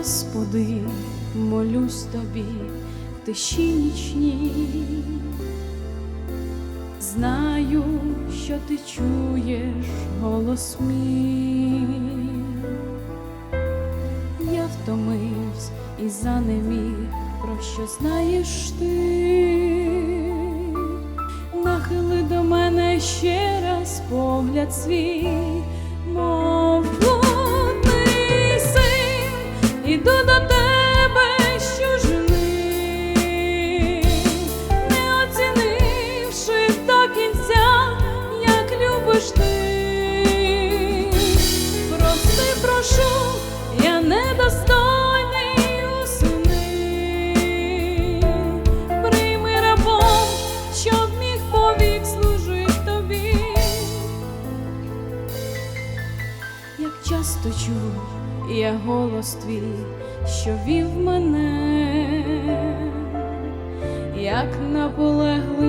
Господи, молюсь тобі в тиші нічній. Знаю, що ти чуєш голос мій. Я втомився і занеміг, про що знаєш ти. Нахили до мене ще раз погляд свій, мов недостойний у. Прийми рабом, щоб міг повік служить тобі. Як часто чув я голос твій, що вів мене, як наполегливо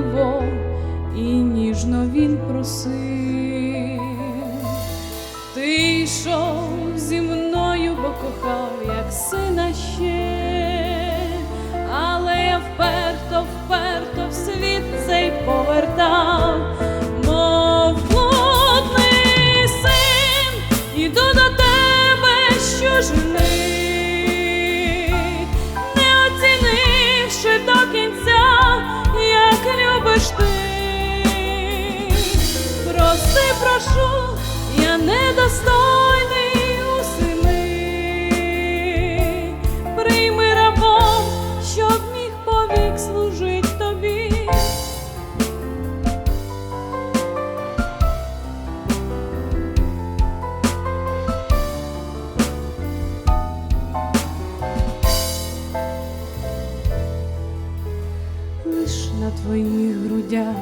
на твоїх грудях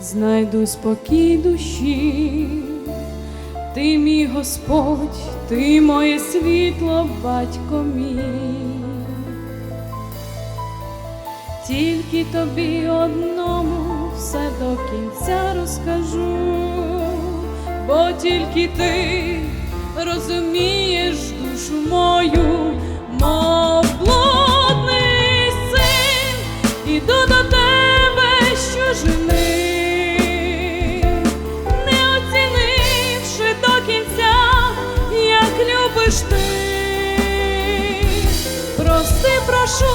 знайду спокій душі. Ти мій Господь, ти моє світло, батько мій. Тільки тобі одному все до кінця розкажу, бо тільки ти розумієш душу мою, що жени, не оцінивши до кінця, як любиш ти. Прости, прошу,